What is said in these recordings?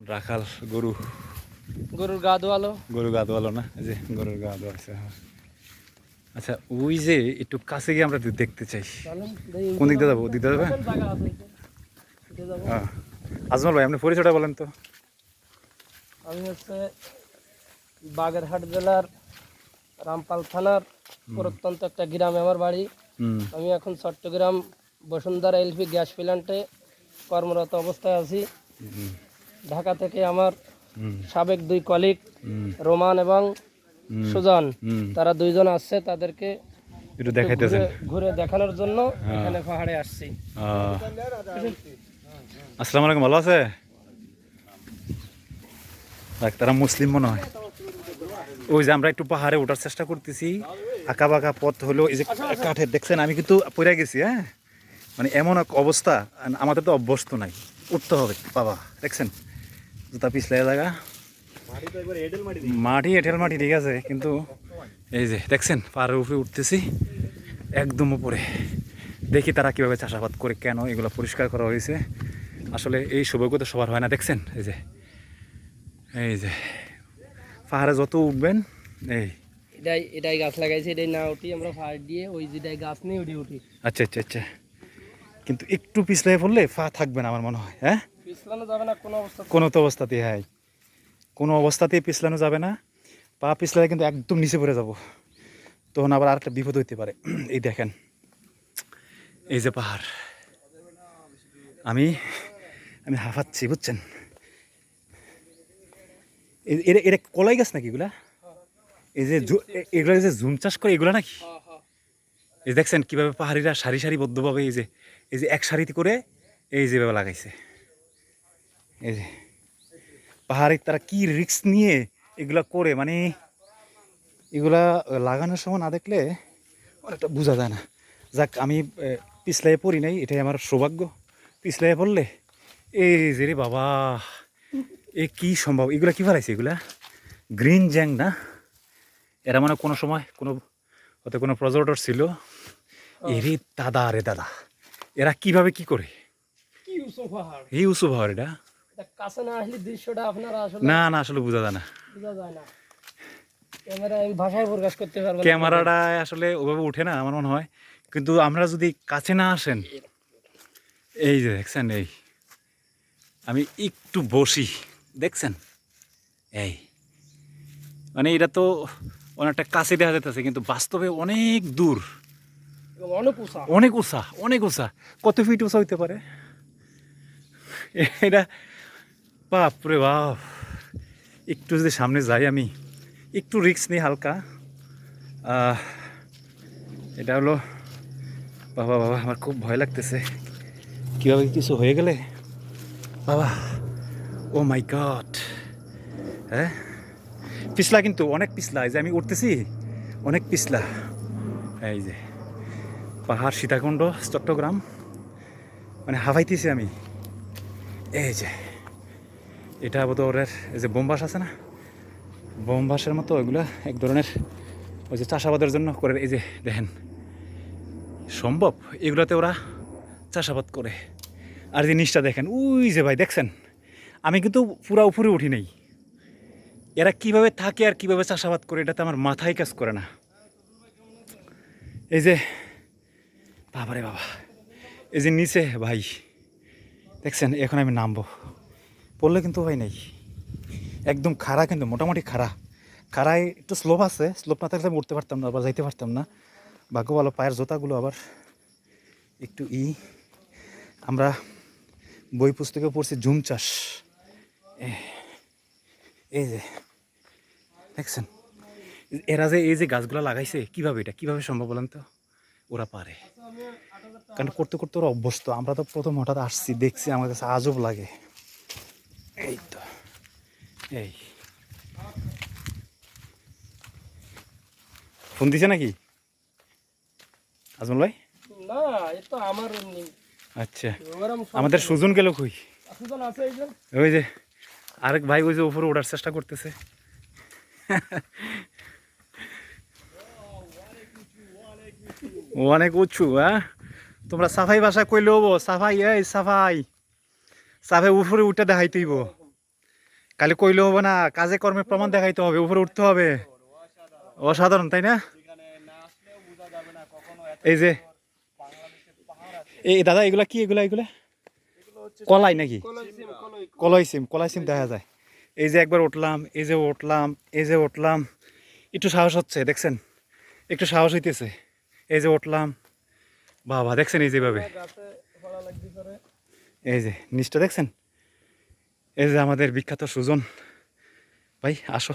রাখাল গরু। গরুর গা ধোয়ালো। গরু গা ধোয়ালো না? যে গরুর গা হ্যাঁ। আচ্ছা ওই যে একটু কাছে গিয়ে আমরা দেখতে চাই। কোন দিক দিয়ে যাব? দিয়ে যাবে? হ্যাঁ। আজমল ভাই আপনি পরিচয়টা বলেন তো। আমি হচ্ছে বাগেরহাট জেলার রামপাল থানার প্রত্যন্ত একটা গ্রামে আমার বাড়ি। আমি এখন চট্টগ্রাম বসুন্ধরা এলপি গ্যাস প্ল্যান্টে কর্মরত অবস্থায় আছি। ঢাকা থেকে আমার সাবেক দুই কলিগ রোমান এবং সুজন তারা দুইজন আসছে তাদেরকে একটু দেখাইতেছেন। ঘুরে- দেখানোর জন্য হ্যাঁ। এখানে পাহাড়ে আসছি। আসসালামু আলাইকুম ভালো আছে? তারা মুসলিম মনে হয়। ওই যে আমরা একটু পাহাড়ে ওঠার চেষ্টা করতেছি। আঁকা বাঁকা পথ হলো এই যে কাঠের দেখছেন আমি কিন্তু পড়ে গেছি হ্যাঁ? মানে এমন এক অবস্থা আমাদের তো অভ্যস্ত নাই। উঠতে হবে বাবা দেখছেন? জুতা পিছলে লাগা। মাটি এঁটেল মাটি ঠিক আছে কিন্তু এই যে দেখছেন পাহাড়ের উপরে উঠতেছি একদম উপরে। দেখি তারা কীভাবে চাষাবাদ করে কেন এগুলো পরিষ্কার করা হয়েছে। আসলে এই সৌভাগ্য তো সবার হয় না দেখছেন? এই যে এই যে পাহাড়ে যত উঠবেন এই। এটাই এটাই গাছ লাগাইছি এটাই না উঠি আমরা পাহাড় দিয়ে ওই যেটাই গাছ নেই উঠি। আচ্ছা আচ্ছা আচ্ছা। কিন্তু একটু পিছলে পড়লে ফা থাকবে না আমার মনে হয় হ্যাঁ? কোনো তো অবস্থাতেই হ্যাঁ কোনো অবস্থাতেই পিছলানো যাবে না। পা পিছলালে কিন্তু একদম নিচে পড়ে যাব। তখন আবার আরেকটা বিপদ হইতে পারে। এই দেখেন। এই যে পাহাড়। আমি আমি হাঁফাচ্ছি, বুঝছেন? এটা এটা কলাই গাছ নাকি এগুলা? এই যে এগুলা যে জুম চাষ করে, এগুলা নাকি। এই দেখছেন কীভাবে পাহাড়িরা সারি সারি বদ্ধভাবে এই যে এই যে এক সারিতে করে এই যেভাবে লাগাইছে। এই যে পাহাড়ে তারা কি রিক্স নিয়ে এগুলা করে? মানে এগুলা লাগানোর সময় না দেখলে অনেকটা বোঝা যায় না। যাক আমি পিছলাই পড়ি নাই এটাই আমার সৌভাগ্য। পিছলাই পড়লে এই যে রে বাবা এ কি সম্ভব? এগুলা কি ফেলাইছে এগুলা? গ্রিন জ্যাং না? এরা মানে কোনো সময় কোনো হয়তো কোনো পর্যটক ছিল। এরে দাদা রে দাদা এরা কীভাবে কি করে? এই উঁচু পাহাড় এটা? কাছে না আসলে দৃশ্যটা আপনারা আসলে না না আসলে বোঝা যায় না। বোঝা যায় না। ক্যামেরা আমি ভাষায় প্রকাশ করতে পারব ক্যামেরাটা আসলে ওভাবে উঠে না আমার মনে হয়। কিন্তু আমরা যদি কাছে না আসেন এই যে দেখছেন এই। আমি একটু বসি দেখছেন? এই। মানে এটা তো অনেকটা কাছে দেখা যেতেছে কিন্তু বাস্তবে অনেক দূর। অনেক উঁচা। অনেক উঁচা অনেক উঁচা। কত ফিট উঁচা হইতে পারে? এটা বাপ রে বাপ। একটু যদি সামনে যাই আমি, একটু রিক্স নিই হালকা। এটা হলো, বাবা বাবা, আমার খুব ভয় লাগতেছে। কীভাবে কিছু হয়ে গেলে? বাবা ও মাই গড হ্যাঁ? পিছলা কিন্তু, অনেক পিছলা। এই যে আমি উঠতেছি, অনেক পিছলা। এই যে, পাহাড় সীতাকুণ্ড, চট্টগ্রাম। মানে হাওয়াইতেছি আমি। এই যে এটা বোধ ওরের এই যে বোমবাস আছে না, বোমবাসের মতো ওইগুলো এক ধরনের ওই যে চাষাবাদের জন্য করে, এই যে দেখেন, সম্ভব? এগুলাতে ওরা চাষাবাদ করে। আর জিনিসটা দেখেন, উই যে ভাই, দেখছেন? আমি কিন্তু পুরা উপরে উঠি নেই। এরা কীভাবে থাকে আর কীভাবে চাষাবাদ করে, এটাতে আমার মাথায় কাজ করে না। এই যে, বাবারে বাবা, এই যে নিচে ভাই, দেখছেন? এখন আমি নামবো। পড়লে কিন্তু হয় নাই। একদম খাড়া কিন্তু, মোটামুটি খাড়া। খাড়ায় একটু স্লোপ আছে, স্লোপ না থাকলে উঠতে পারতাম না, আবার যাইতে পারতাম না। ভাগ্য ভালো, পায়ের জোতাগুলো আবার একটু ই। আমরা বই পুস্তকে পড়ছি, ঝুম চাষ। এই যে, দেখছেন? এরা যে এই যে গাছগুলো লাগাইছে, কীভাবে এটা? কীভাবে সম্ভব বলেন তো? ওরা পারে। কারণ করতে করতে ওরা অভ্যস্ত। আমরা তো প্রথম হঠাৎ আসছি, দেখছি আমার কাছে আজব লাগে। এই। ফোন দিছে নাকি? আজমল ভাই? না এ তো আমার আচ্ছা। আমাদের সুজন গেল কই? সুজন আছে ওই যে আরেক ভাই ওই যে উপরে ওঠার চেষ্টা করতেছে। অনেক উঁচু হ্যাঁ? তোমরা সাফাই ভাষা কইলেও সাফাই এই সাফাই। সাফাই উপরে উঠে দেখাইতেইব। খালি কইলে হবে না, কাজে কর্মে প্রমাণ দেখাইতে হবে, উপরে উঠতে হবে। অসাধারণ, তাই না? এই যে, এই দাদা, এগুলা কি, এগুলা এগুলা? কলাই নাকি? কলাই সিম কলাই সিম দেখা যায়। এই যে একবার উঠলাম, এই যে উঠলাম, এই যে উঠলাম, একটু সাহস হচ্ছে, দেখছেন? একটু সাহস হইতেছে। এই যে উঠলাম, বাবা, দেখছেন এই যেভাবে? এই যে, নিচটা দেখছেন? এই যে আমাদের বিখ্যাত সুজন। ভাই আসো।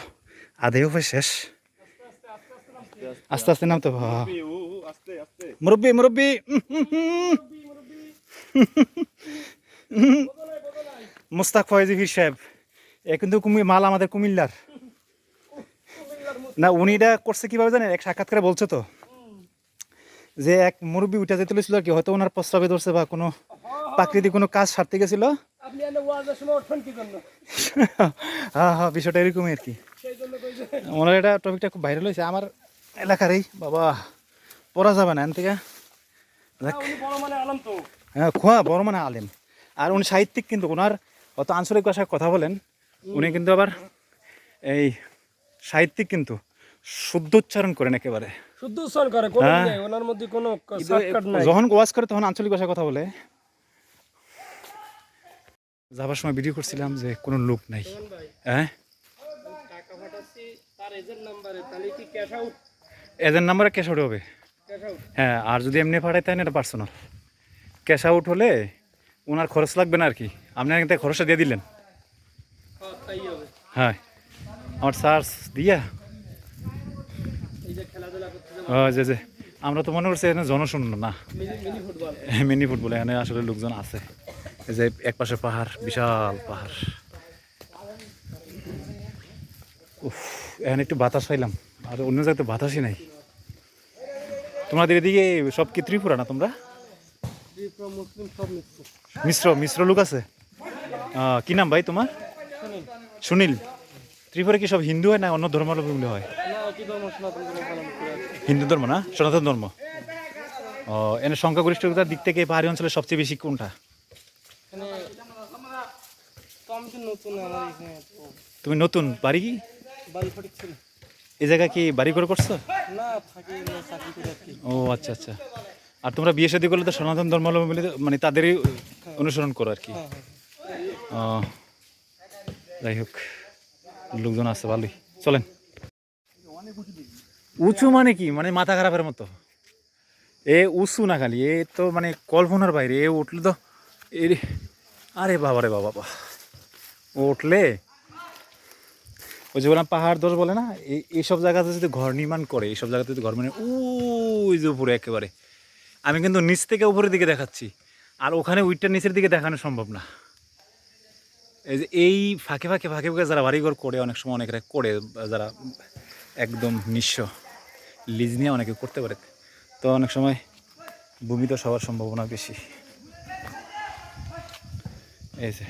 আদেও ভাই শেষ। আস্তে আস্তে নাম তো মুরব্বী মুরব্বী। উম। মুস্তাক ফয়েজি ফির সাহেব এ কিন্তু কুমি মাল আমাদের কুমিল্লার। না উনি এটা করছে কীভাবে জানেন? এক সাক্ষাৎকারে বলছে তো। যে এক মুরব্বী উঠে যেতে ছিল আর কি হয়তো ওনার প্রস্রাবে ধরছে বা কোনো প্রাকৃতিক কোনো কাজ সারতে গেছিল। আপনি এনে সময় ওঠেন কি জন্য? হ্যাঁ হ্যাঁ বিষয়টা এরকমই আর কি। ওনার এটা টপিকটা খুব ভাইরাল হয়েছে। আমার এলাকারই বাবা পড়া যাবে না এন থেকে। হ্যাঁ খোয়া বড় মানে আলেম। আর উনি সাহিত্যিক কিন্তু ওনার অত আঞ্চলিক ভাষায় কথা বলেন। উনি কিন্তু আবার এই সাহিত্যিক কিন্তু শুদ্ধ উচ্চারণ করেন একেবারে। শুদ্ধ উচ্চারণ করে হ্যাঁ। ওনার মধ্যে কোনো যখন ওয়াজ করে তখন আঞ্চলিক ভাষায় কথা বলে। যাবার সময় ভিডিও করছিলাম যে কোনো লোক নাই। হ্যাঁ? এজেন্ট নাম্বারে ক্যাশ আউট হবে। হ্যাঁ আর যদি এমনি পাঠাই তাহলে এটা পার্সোনাল ক্যাশ আউট হলে ওনার খরচ লাগবে না আর কি। আপনি কিন্তু খরচটা দিয়ে দিলেন। হ্যাঁ তাই হ্যাঁ। আমার চার্জ দিয়া। এই যে যে আমরা তো মনে করছি এখানে জনশূন্য না। Mini mini football. Mini football এখানে আসলে লোকজন আছে। এই যে এক পাশে পাহাড় বিশাল পাহাড়। উফ এখানে একটু বাতাস পাইলাম। আর অন্য জায়গায় তো বাতাসই নাই। তোমাদের এদিকে সব কি ত্রিপুরা না তোমরা? ত্রিপুরা মুসলিম সব মিক্স। মিশ্র মিশ্র লোক আছে? কি নাম ভাই তোমার? সুনীল। ত্রিপুরা কি সব হিন্দু হয় না অন্য ধর্মাবলম্বী হয়? হিন্দু ধর্ম না? সনাতন ধর্ম। ও এনে সংখ্যাগরিষ্ঠতার দিক থেকে পাহাড়ি অঞ্চলে সবচেয়ে বেশি কোনটা এখানে তো আমি তো নতুন আমার এখানে তো তুমি নতুন বাড়ি কি? এই জায়গায় কি বাড়ি করে করছ? ও আচ্ছা আচ্ছা। আর তোমরা বিয়ে শাদী করলে তো সনাতন ধর্মাবলম্বী মানে তাদেরই অনুসরণ করো আর কি। হ্যাঁ হ্যাঁ। যাই হোক লোকজন আছে ভালোই। চলেন। উঁচু মানে কি? মানে মাথা খারাপের মতো। এ উঁচু না খালি এ তো মানে কল্পনার বাইরে এ উঠলে তো এ আরে বাবা রে বাবা বাবা। উঠলে? ওই যে বললাম, পাহাড় দোষ বলে না? এই এইসব জায়গাতে যদি ঘর নির্মাণ করে এইসব জায়গাতে যদি ঘর মানে ওই যে উপরে একেবারে। আমি কিন্তু নিচ থেকে উপরের দিকে দেখাচ্ছি। আর ওখানে উইটটা নিচের দিকে দেখানো সম্ভব না। এই যে এই ফাঁকে ফাঁকে ফাঁকে ফাঁকে যারা বাড়িঘর করে, অনেক সময় অনেকেরা করে, যারা একদম নিঃস্ব। লিজ নিয়ে অনেকে করতে পারে। তো অনেক সময় ভূমিতে সবার সম্ভাবনা বেশি। এই যে